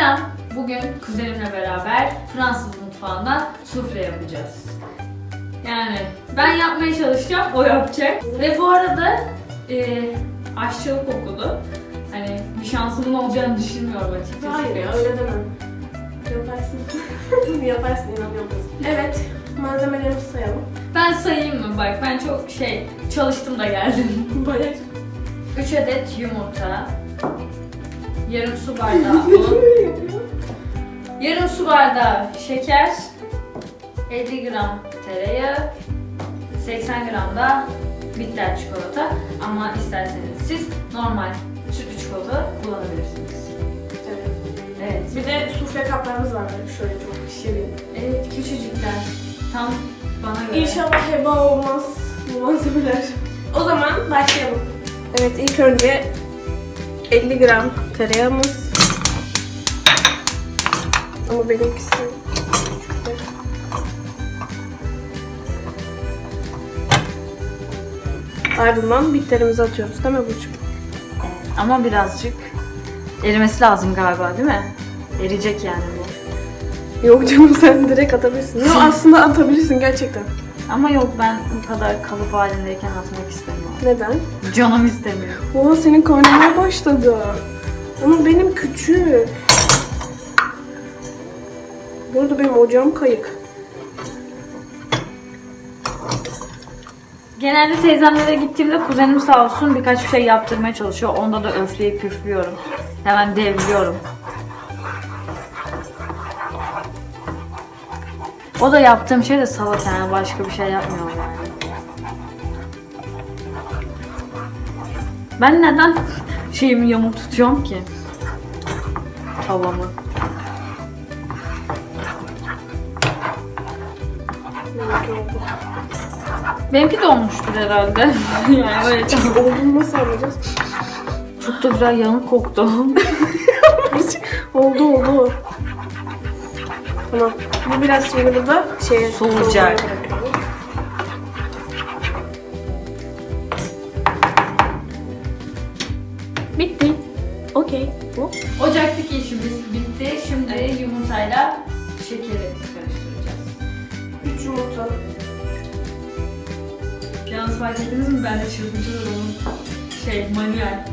Selam. Bugün kuzenimle beraber Fransız mutfağından sufle yapacağız. Yani ben yapmaya çalışacağım, o yapacak. Ve bu arada e, aşçılık okudu. Hani bir şansımın olacağını düşünmüyorum açıkçası. Hayır ya öyle demem. Yaparsın. Yaparsın inanıyor musun? Evet. Malzemelerimizi sayalım. Ben sayayım mı? Bak ben çok şey çalıştım da geldim. Bayağı 3 adet yumurta, yarım su bardağı un, yarım su bardağı şeker, 50 gram tereyağı, 80 gram da bitter çikolata ama isterseniz siz normal sütlü çikolata kullanabilirsiniz. Evet. Evet. Bir de sufle kaplarımız var böyle şöyle çok şirin. Evet küçücükler. Tam bana göre. İnşallah heba olmaz bu malzemeler. O zaman başlayalım. Evet ilk önce 50 gram tereyağımız. Ama benimkisi Ardından bitterimizi atıyoruz değil mi Burcu? Ama birazcık erimesi lazım galiba değil mi? Eriyecek yani bu. Yok canım sen direkt atabilirsin. Yok aslında atabilirsin gerçekten. Ama yok ben bu kadar kalıp halindeyken atmak istemiyorum. Neden? Canım istemiyor. Oha senin kaynamaya başladı. Ama benim küçük. Burada benim ocağım kayık. Genelde teyzemlere gittiğimde kuzenim sağ olsun birkaç bir şey yaptırmaya çalışıyor. Onda da öfleyip püflüyorum. Hemen devriliyorum. O da yaptığım şey de salak yani başka bir şey yapmıyorum yani. Ben neden şeyimi yamuk tutuyorum ki? Tavamı. Benimki de olmuştur herhalde. yani böyle çok, Olduğunu nasıl anlayacağız? çok da güzel yanık koktu. oldu oldu. Tamam. Bu biraz şimdi burada şeye Soğuyacak. Bitti. Şimdi yumurtayla şekeri karıştıracağız. 3 yumurta. Yalnız fark ettiniz mi? Ben de çırpıcılar onun şey manuel.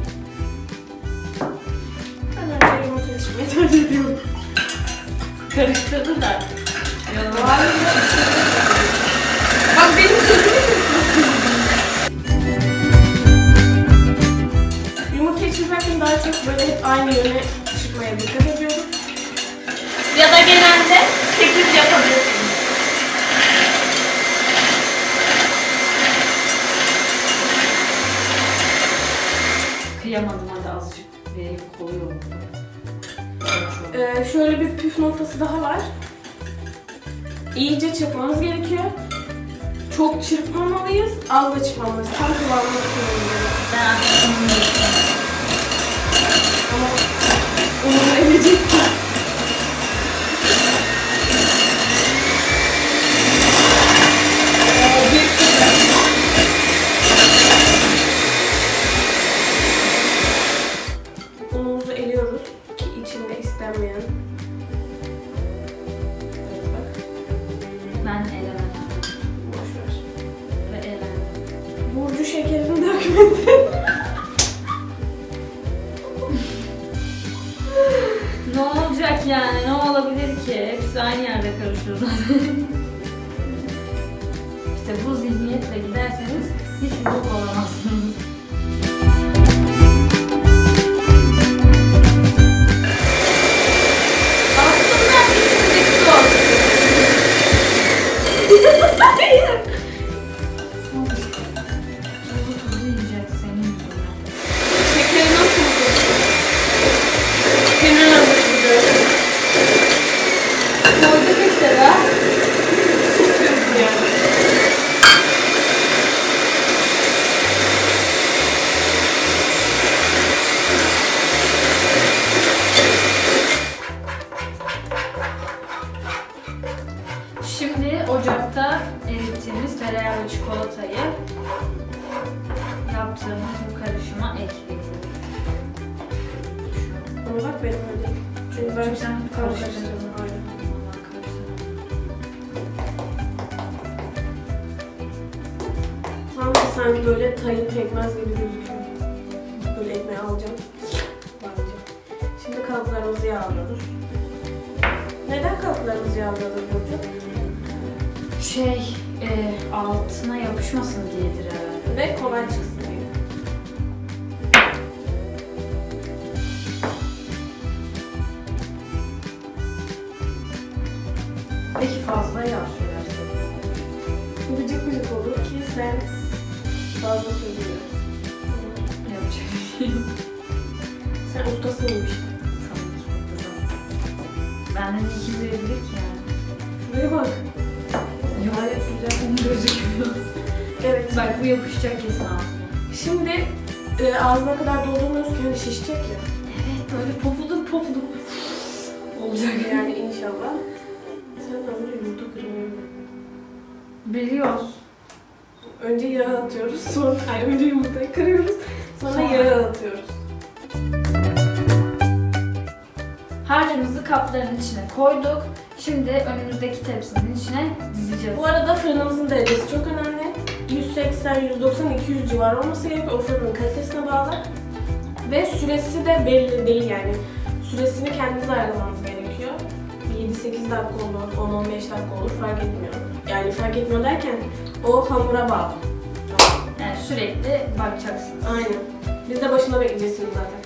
Ben şeyi yumurta içmeyi tercih ediyorum. Karıştırdı da. Yalan. Bak benim sözümü Yumurta çırparken daha çok böyle hep aynı yöne Ee, şöyle bir püf noktası daha var. İyice çırpmamız gerekiyor. Çok çırpmamalıyız, az da çırpmamalıyız. Tam kıvamını tutmalıyız. Ben. Ama ununu emecek. 嗯 Çünkü ben sen karıştırdım. Tam da sanki böyle tayin pekmez gibi gözüküyor. Böyle ekmeği alacağım. Bakacağım. Şimdi kalıplarımızı yağlıyoruz. Neden kalıplarımızı yağlıyoruz Burcu? Şey, e, altına yapışmasın diyedir herhalde. Ve kolay çıksın Sen ustasıymış. Tabii ki. Benden iyi kim verebilir ki yani? Şuraya bak. Gayet güzel, onu gözüküyor. Evet. Bak bu yapışacak kesin ağzına. Şimdi e, ağzına kadar doldurmuyoruz ki hani şişecek ya. Evet, böyle pofuduk pofuduk olacak yani. İnşallah. Sen de önce yumurta kırmayı bil. Biliyoruz. Önce yağı atıyoruz. Sonra ay önce yumurtayı kırıyoruz. Sonra, Sonra- yağı atıyoruz. Kapların içine koyduk. Şimdi önümüzdeki tepsinin içine dizeceğiz. Bu arada fırınımızın derecesi çok önemli. 180, 190, 200 civarı olması gerekiyor. O fırının kalitesine bağlı. Ve süresi de belli değil yani. Süresini kendiniz ayarlamanız gerekiyor. 7-8 dakika olur, 10-15 dakika olur fark etmiyor. Yani fark etmiyor derken o hamura bağlı. Yani sürekli bakacaksınız. Aynen. Biz de başında bekleyeceğiz zaten.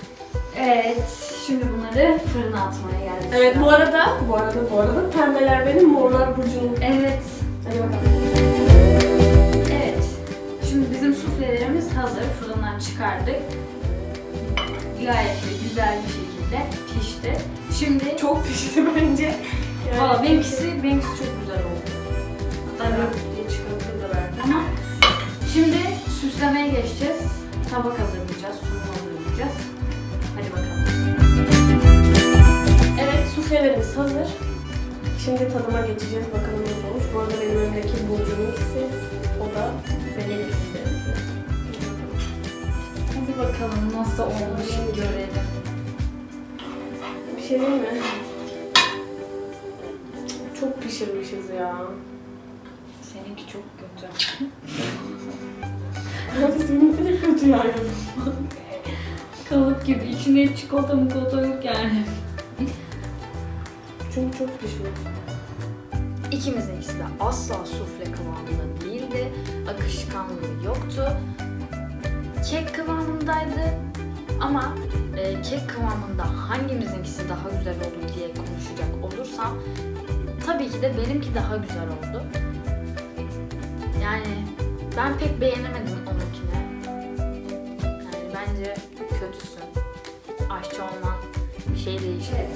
Evet, şimdi bunları fırına atmaya geldik. Evet bu arada, bu arada, bu arada pembeler benim, morlar Burcu'nun. Evet, Hadi bakalım. evet. Şimdi bizim suflelerimiz hazır. Fırından çıkardık. Gayet de güzel bir şekilde pişti. Şimdi Çok pişti bence. Valla benimkisi, benimkisi çok güzel oldu. Hatta yok diye çıkartır da verdi ama şimdi süslemeye geçeceğiz. Tabak hazırlayacağız, sunum hazırlayacağız. Hadi bakalım. Suflelerimiz hazır. Şimdi tadıma geçeceğiz. Bakalım nasıl olmuş. Bu arada benim önümdeki Burcu'nun ikisi. O da Benimkisi. Hadi bakalım nasıl olmuş görelim. bir şey değil mi? Çok pişirmişiz ya. Seninki çok kötü. Nasıl seninki de kötü yani. Kalıp gibi. İçinde çikolata mı yok yani. Çünkü çok pişmiş. İkimizinkisi de asla sufle kıvamında değildi. Akışkanlığı yoktu. Kek kıvamındaydı. Ama e, kek kıvamında hangimizinkisi daha güzel oldu diye konuşacak olursam tabii ki de benimki daha güzel oldu. Yani ben pek beğenemedim onunkini. Yani bence kötüsün. Aşçı olman şey değişti.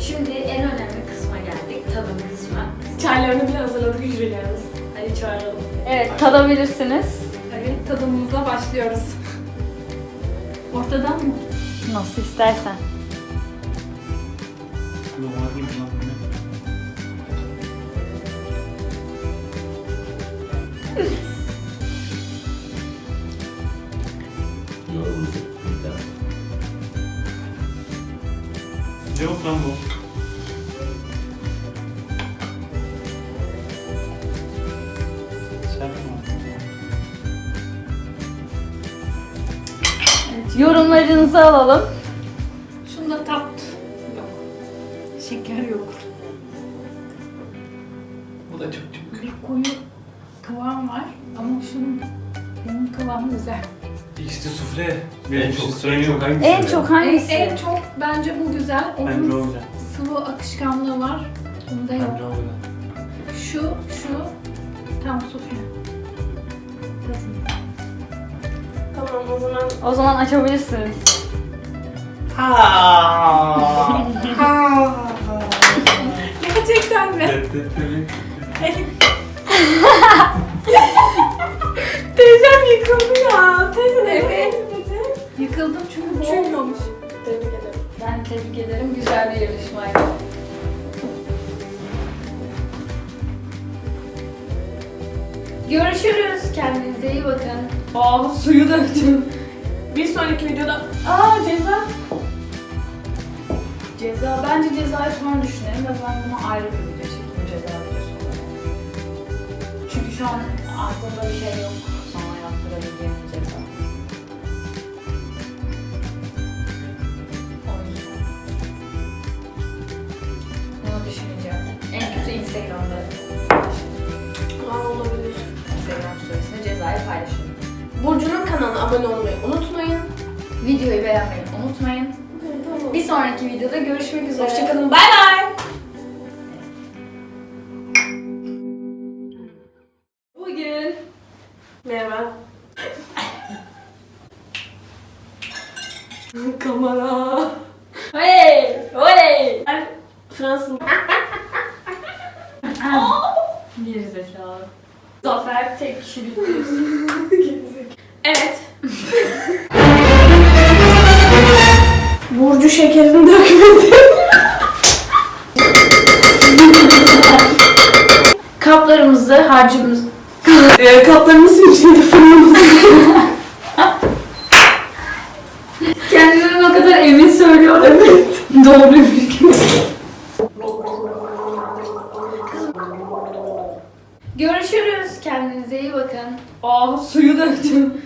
Şimdi en önemli kısma geldik. Tadım kısmı. Çaylarını bile hazırladık hücrelerimiz. Hadi çağıralım. Evet, tadabilirsiniz. Evet, tadımımıza başlıyoruz. Ortadan mı? Nasıl istersen. Yorumlarınızı alalım. Şunda tat yok. Şeker yok. Bu da çok çok. Bir koyu kıvam var ama şunun bunun kıvamı güzel. İkisi de sufle. Benim En çok- en yok. çok hangisi? En çok hangisi? En, en çok bence bu güzel. Bence Onun o güzel. sıvı akışkanlığı var. Bunda yok. Bence o güzel. Şu, şu tam sufle. Tadın. Tamam o zaman O zaman açabilirsiniz. Gerçekten mi? Evet, evet, evet. Teyzem yıkıldı ya. Teyze ne Evet. Yıkıldım çünkü olmamış. Tebrik ederim. Ben tebrik ederim. Güzel bir yarışmaydı. Görüşürüz. Kendinize iyi bakın. Aa suyu döktüm. Bir sonraki videoda... Aa ceza. Ceza, bence cezayı sonra düşünelim ve ben buna ayrı bir video çekeyim ceza videosu. Çünkü şu an aklımda bir şey yok sana yaptırabileceğim ceza. Bunu düşüneceğim. En kötü Instagram'da Burcu'nun kanalına abone olmayı unutmayın. Videoyu beğenmeyi unutmayın. Bir sonraki videoda görüşmek üzere. Hoşçakalın. Bay bay. Bugün Merhaba. Kamera. Hey! Oley! Ben Fransız. Geri zekalı. Zafer tek kişilik bir Evet. Burcu şekerini dökmedi. Kaplarımızı, harcımızı... Ee, kaplarımızın içinde fırınımız. Kendinden o kadar emin söylüyor. Evet. Doğruymuş gibi. Görüşürüz. Kendinize iyi bakın. Aa suyu döktüm.